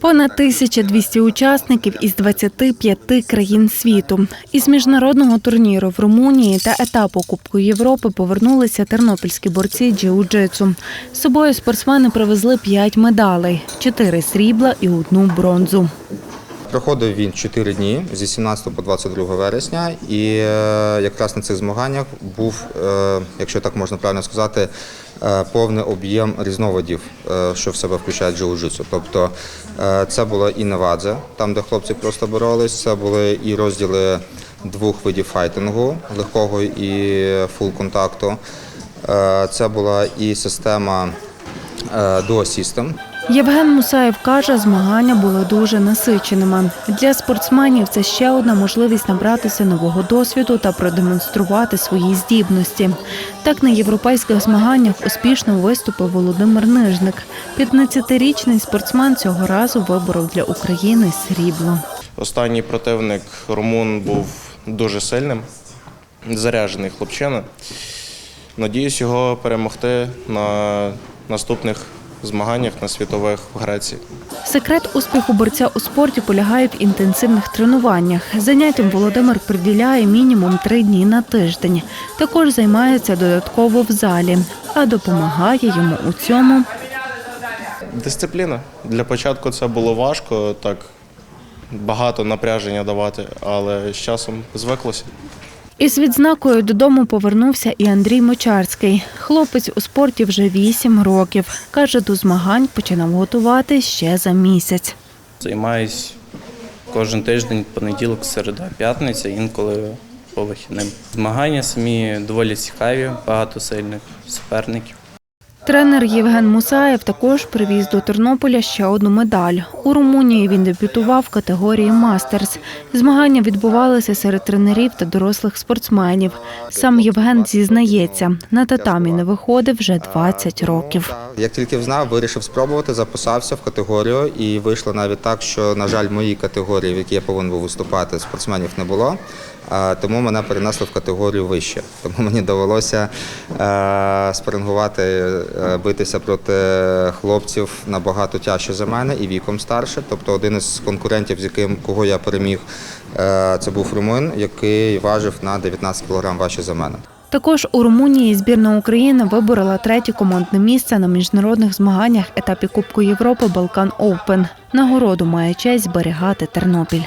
Понад 1200 учасників із 25 країн світу. Із міжнародного турніру в Румунії та етапу Кубку Європи повернулися тернопільські борці джиу-джитсу. З собою спортсмени привезли 5 медалей, 4 срібла і одну бронзу. Проходив він 4 дні з 18 по 22 вересня, і е, якраз на цих змаганнях був, е, якщо так можна правильно сказати, е, повний об'єм різновидів, що в себе включає джиу-джитсу. Тобто це було і навадзе, там де хлопці просто боролись, це були і розділи двох видів файтингу, легкого і фул контакту. Це була і система System, Євген Мусаєв каже, змагання були дуже насиченими. Для спортсменів це ще одна можливість набратися нового досвіду та продемонструвати свої здібності. Так на європейських змаганнях успішно виступив Володимир Нижник. 15-річний спортсмен цього разу виборов для України срібло. Останній противник румун був дуже сильним, заряджений хлопчина. Надіюсь його перемогти на наступних змаганнях на світових в Греції. Секрет успіху борця у спорті полягає в інтенсивних тренуваннях. Заняттям Володимир приділяє мінімум три дні на тиждень. Також займається додатково в залі, а допомагає йому у цьому Дисципліна. Для початку це було важко, так багато напряження давати, але з часом звиклося. Із відзнакою додому повернувся і Андрій Мочарський. Хлопець у спорті вже вісім років. Каже, до змагань починав готувати ще за місяць. Займаюсь кожен тиждень, понеділок, середа, п'ятниця, інколи по вихідним. Змагання самі доволі цікаві, багато сильних суперників. Тренер Євген Мусаєв також привіз до Тернополя ще одну медаль. У Румунії він дебютував в категорії мастерс. Змагання відбувалися серед тренерів та дорослих спортсменів. Сам Євген зізнається, на татамі не виходив вже 20 років. Як тільки взнав, вирішив спробувати, записався в категорію і вийшло навіть так, що, на жаль, в моїй категорії, в якій я повинен був виступати, спортсменів не було. Тому мене перенесли в категорію вище. Тому мені довелося е, спарингувати, битися проти хлопців набагато тяжче за мене і віком старше. Тобто один із конкурентів, з яким кого я переміг, е, це був румун, який важив на 19 кг важче за мене. Також у Румунії збірна України виборола третє командне місце на міжнародних змаганнях етапі Кубку Європи Балкан Оупен. Нагороду має честь зберігати Тернопіль.